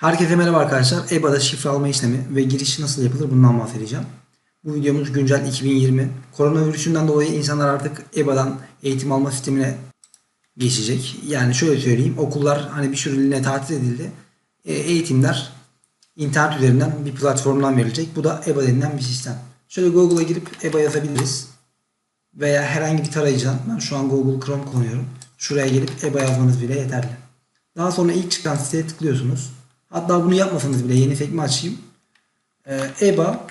Herkese merhaba arkadaşlar. EBA'da şifre alma işlemi ve giriş nasıl yapılır bundan bahsedeceğim. Bu videomuz güncel 2020. Koronavirüsünden dolayı insanlar artık EBA'dan eğitim alma sistemine geçecek. Yani şöyle söyleyeyim. Okullar hani bir süreliğine tatil edildi. E, eğitimler internet üzerinden bir platformdan verilecek. Bu da EBA denilen bir sistem. Şöyle Google'a girip EBA yazabiliriz. Veya herhangi bir tarayıcıdan ben şu an Google Chrome kullanıyorum. Şuraya gelip EBA yazmanız bile yeterli. Daha sonra ilk çıkan siteye tıklıyorsunuz. Hatta bunu yapmasanız bile yeni sekme açayım. Ee, EBA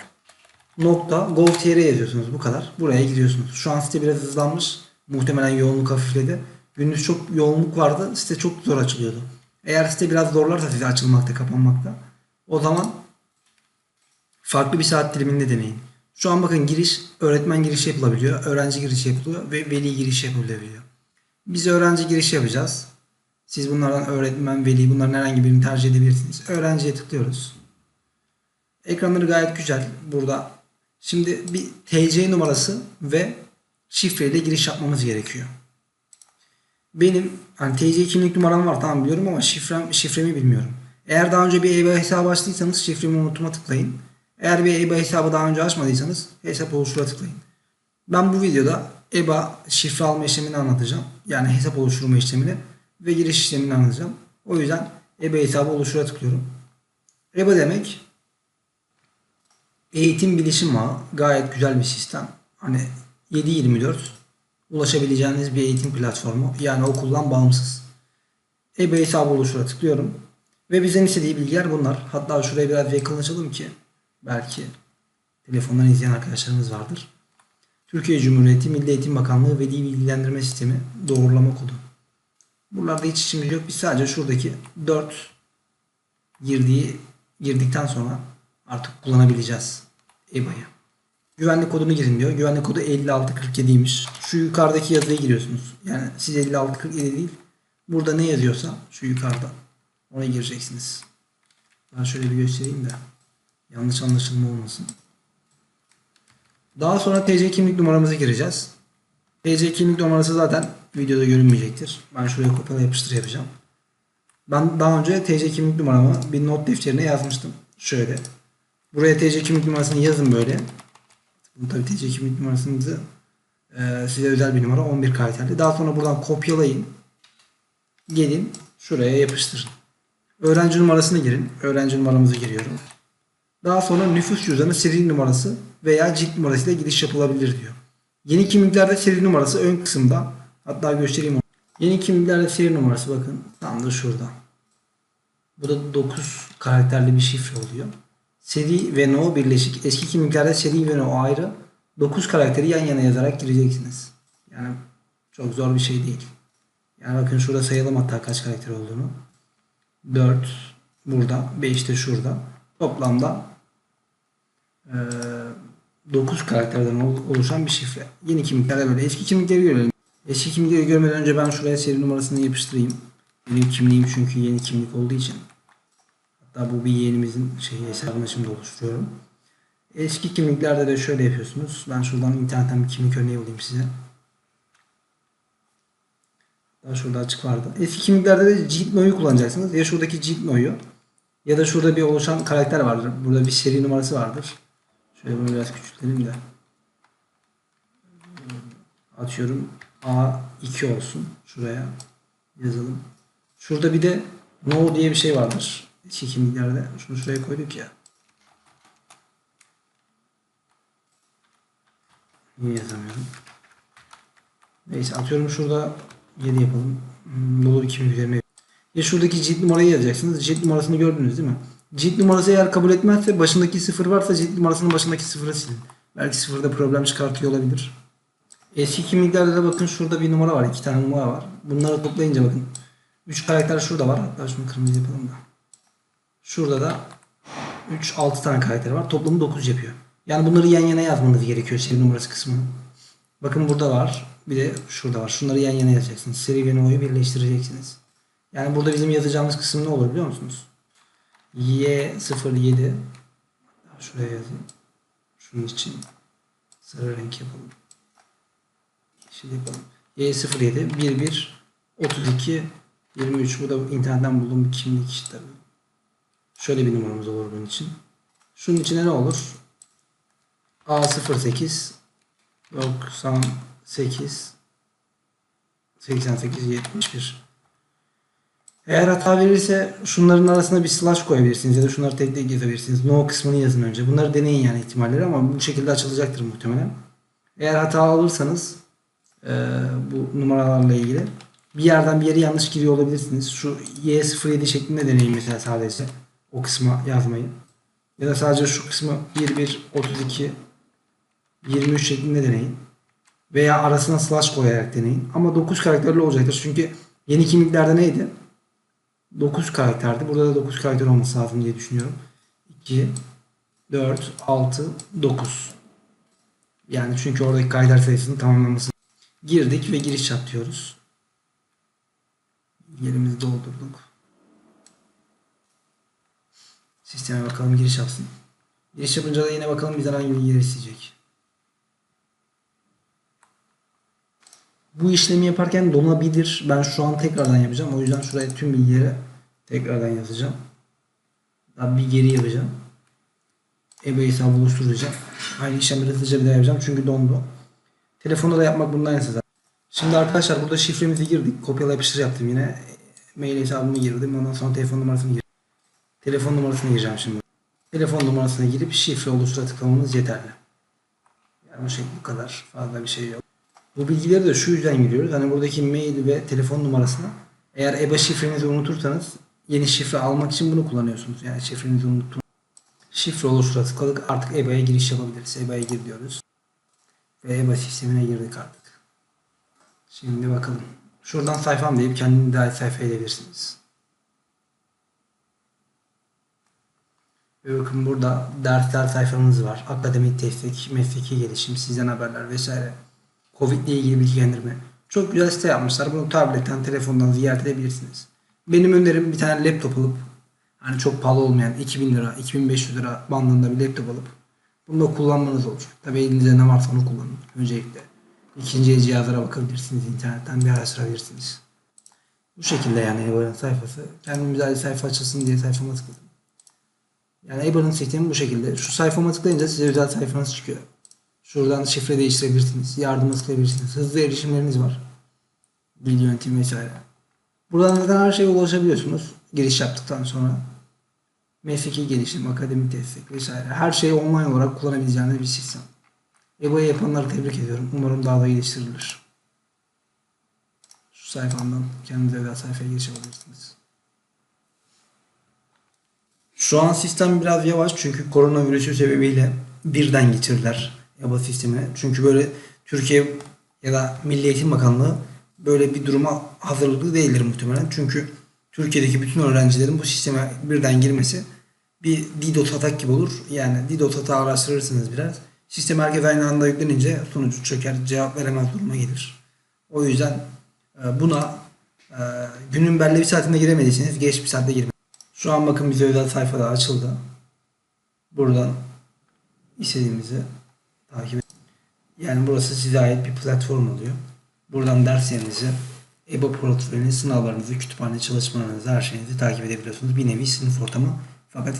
nokta gov.tr yazıyorsunuz bu kadar. Buraya gidiyorsunuz. Şu an site biraz hızlanmış. Muhtemelen yoğunluk hafifledi. Gündüz çok yoğunluk vardı. Site çok zor açılıyordu. Eğer site biraz zorlarsa size açılmakta, kapanmakta. O zaman farklı bir saat diliminde deneyin. Şu an bakın giriş, öğretmen girişi yapılabiliyor. Öğrenci girişi yapılıyor ve veli girişi yapılabiliyor. Biz öğrenci girişi yapacağız. Siz bunlardan öğretmen, veli bunların herhangi birini tercih edebilirsiniz. Öğrenciye tıklıyoruz. Ekranları gayet güzel. Burada şimdi bir TC numarası ve şifreyle giriş yapmamız gerekiyor. Benim hani TC kimlik numaram var tamam biliyorum ama şifrem, şifremi bilmiyorum. Eğer daha önce bir EBA hesabı açtıysanız şifremi unutma tıklayın. Eğer bir EBA hesabı daha önce açmadıysanız hesap oluştura tıklayın. Ben bu videoda EBA şifre alma işlemini anlatacağım. Yani hesap oluşturma işlemini ve giriş işlemini anlatacağım. O yüzden EBA hesabı oluştura tıklıyorum. EBA demek eğitim bilişim ağı. Gayet güzel bir sistem. Hani 7-24 ulaşabileceğiniz bir eğitim platformu. Yani okuldan bağımsız. EBA hesabı oluştura tıklıyorum. Ve bizden istediği bilgiler bunlar. Hatta şuraya biraz yakınlaşalım ki belki telefondan izleyen arkadaşlarımız vardır. Türkiye Cumhuriyeti Milli Eğitim Bakanlığı Veli Bilgilendirme Sistemi doğrulama kodu. Buralarda hiç işimiz yok. Biz sadece şuradaki 4 girdiği girdikten sonra artık kullanabileceğiz EBA'yı. Güvenlik kodunu girin diyor. Güvenlik kodu 5647'ymiş. Şu yukarıdaki yazıya giriyorsunuz. Yani siz 5647 değil. Burada ne yazıyorsa şu yukarıda ona gireceksiniz. Ben şöyle bir göstereyim de yanlış anlaşılma olmasın. Daha sonra TC kimlik numaramızı gireceğiz. TC kimlik numarası zaten videoda görünmeyecektir. Ben şuraya kopyala yapıştır yapacağım. Ben daha önce TC kimlik numaramı bir not defterine yazmıştım. Şöyle. Buraya TC kimlik numarasını yazın böyle. Bu tabii TC kimlik numarasınızı e, size özel bir numara 11 karakterli. Daha sonra buradan kopyalayın. Gelin şuraya yapıştırın. Öğrenci numarasını girin. Öğrenci numaramızı giriyorum. Daha sonra nüfus cüzdanı seri numarası veya cilt numarasıyla giriş yapılabilir diyor. Yeni kimliklerde seri numarası ön kısımda. Hatta göstereyim onu. Yeni kimliklerde seri numarası bakın tam da şurada. Bu da 9 karakterli bir şifre oluyor. Seri ve no birleşik. Eski kimliklerde seri ve no ayrı. 9 karakteri yan yana yazarak gireceksiniz. Yani çok zor bir şey değil. Yani bakın şurada sayalım hatta kaç karakter olduğunu. 4 burada, 5 de şurada. Toplamda e, 9 karakterden oluşan bir şifre. Yeni kimliklerde böyle. Eski kimlikleri görelim. Eski kimlikleri görmeden önce ben şuraya seri numarasını yapıştırayım. Benim kimliğim çünkü yeni kimlik olduğu için. Hatta bu bir yeğenimizin şeyi hesabını şimdi oluşturuyorum. Eski kimliklerde de şöyle yapıyorsunuz. Ben şuradan internetten bir kimlik örneği bulayım size. Daha şurada açık vardı. Eski kimliklerde de Jitno'yu kullanacaksınız. Ya şuradaki Jitno'yu ya da şurada bir oluşan karakter vardır. Burada bir seri numarası vardır. Şöyle bunu biraz küçültelim de. Atıyorum A2 olsun. Şuraya yazalım. Şurada bir de no diye bir şey vardır. Eski kimliklerde. Şunu şuraya koyduk ya. Niye yazamıyorum? Neyse atıyorum şurada 7 yapalım. Hmm, Dolu bir kimlik üzerine. Ya şuradaki cilt numarayı yazacaksınız. Cilt numarasını gördünüz değil mi? Cilt numarası eğer kabul etmezse başındaki sıfır varsa cilt numarasının başındaki sıfırı silin. Belki sıfırda problem çıkartıyor olabilir. Eski kimliklerde de bakın şurada bir numara var. iki tane numara var. Bunları toplayınca bakın. 3 karakter şurada var. Hatta şunu kırmızı yapalım da. Şurada da 3 6 tane karakter var. Toplamı 9 yapıyor. Yani bunları yan yana yazmanız gerekiyor seri numarası kısmını. Bakın burada var. Bir de şurada var. Şunları yan yana yazacaksınız. Seri ve no'yu birleştireceksiniz. Yani burada bizim yazacağımız kısım ne olur biliyor musunuz? Y07 şuraya yazayım. Şunun için sarı renk yapalım. Yeşil yapalım. Y07 11 32 23 bu da internetten bulduğum bir kimlik işte. Şöyle bir numaramız olur bunun için. Şunun içine ne olur? A08 98 88 71 Eğer hata verirse şunların arasına bir slash koyabilirsiniz ya da şunları tek tek yazabilirsiniz. No kısmını yazın önce. Bunları deneyin yani ihtimalleri ama bu şekilde açılacaktır muhtemelen. Eğer hata alırsanız eee, bu numaralarla ilgili bir yerden bir yere yanlış giriyor olabilirsiniz. Şu Y07 şeklinde deneyin mesela sadece. O kısma yazmayı. Ya da sadece şu kısmı 11 32 23 şeklinde deneyin. Veya arasına slash koyarak deneyin. Ama 9 karakterli olacaktır. Çünkü yeni kimliklerde neydi? 9 karakterdi. Burada da 9 karakter olması lazım diye düşünüyorum. 2, 4, 6, 9. Yani çünkü oradaki karakter sayısının tamamlanması. Girdik ve giriş yap diyoruz. Yerimizi doldurduk. Sisteme bakalım giriş yapsın. Giriş yapınca da yine bakalım bizden hangi bilgileri isteyecek. Bu işlemi yaparken donabilir. Ben şu an tekrardan yapacağım. O yüzden şuraya tüm bilgileri tekrardan yazacağım. Daha bir geri yapacağım. EBA hesabı oluşturacağım. Aynı işlemleri hızlıca bir daha yapacağım. Çünkü dondu. Telefonda da yapmak bundan en zaten. Şimdi arkadaşlar burada şifremizi girdik. Kopyala yapıştır yaptım yine. Mail hesabımı girdim. Ondan sonra telefon numarasını girdim. Telefon numarasını gireceğim şimdi. Telefon numarasına girip şifre oluştura tıklamanız yeterli. Yani bu şekilde bu kadar. Fazla bir şey yok. Bu bilgileri de şu yüzden giriyoruz. Hani buradaki mail ve telefon numarasına eğer EBA şifrenizi unutursanız yeni şifre almak için bunu kullanıyorsunuz. Yani şifrenizi unuttum. Şifre oluştura tıkladık. Artık EBA'ya giriş yapabiliriz. EBA'ya gir diyoruz. Ve EBA sistemine girdik artık. Şimdi bakalım. Şuradan sayfam deyip kendini daha sayfa edebilirsiniz. Ve bakın burada dersler sayfamız var. Akademik destek, mesleki gelişim, sizden haberler vesaire. Covid ile ilgili bilgilendirme. Çok güzel site yapmışlar. Bunu tabletten, telefondan ziyaret edebilirsiniz. Benim önerim bir tane laptop alıp hani çok pahalı olmayan 2000 lira, 2500 lira bandında bir laptop alıp bunu da kullanmanız olur. Tabii elinizde ne varsa onu kullanın öncelikle. İkinci cihazlara bakabilirsiniz. internetten bir araştırabilirsiniz. Bu şekilde yani EBA'nın sayfası. Kendim güzel bir sayfa açılsın diye sayfama tıkladım. Yani EBA'nın sistemi bu şekilde. Şu sayfama tıklayınca size özel sayfanız çıkıyor. Şuradan şifre değiştirebilirsiniz. Yardıma tıklayabilirsiniz. Hızlı erişimleriniz var. Bilgi yönetimi vesaire. Buradan zaten her şeye ulaşabiliyorsunuz. Giriş yaptıktan sonra. Mesleki gelişim, akademik destek vesaire. Her şeyi online olarak kullanabileceğiniz bir sistem. EBA'yı yapanları tebrik ediyorum. Umarım daha da geliştirilir. Şu sayfamdan kendinize özel sayfaya giriş yapabilirsiniz. Şu an sistem biraz yavaş çünkü koronavirüsü sebebiyle birden getirdiler EBA sistemine. Çünkü böyle Türkiye ya da Milli Eğitim Bakanlığı böyle bir duruma hazırlıklı değildir muhtemelen. Çünkü Türkiye'deki bütün öğrencilerin bu sisteme birden girmesi bir DDoS atak gibi olur. Yani DDoS atağı araştırırsınız biraz. Sistem herkes aynı anda yüklenince sonucu çöker, cevap veremez duruma gelir. O yüzden e, buna e, günün belli bir saatinde giremediyseniz geç bir saatte girmeyin. Şu an bakın bize özel sayfada açıldı. Buradan istediğimizi takip edin. Yani burası size ait bir platform oluyor. Buradan derslerinizi, EBA portföyünüzü, sınavlarınızı, kütüphane çalışmalarınızı, her şeyinizi takip edebiliyorsunuz. Bir nevi sınıf ortamı. Fakat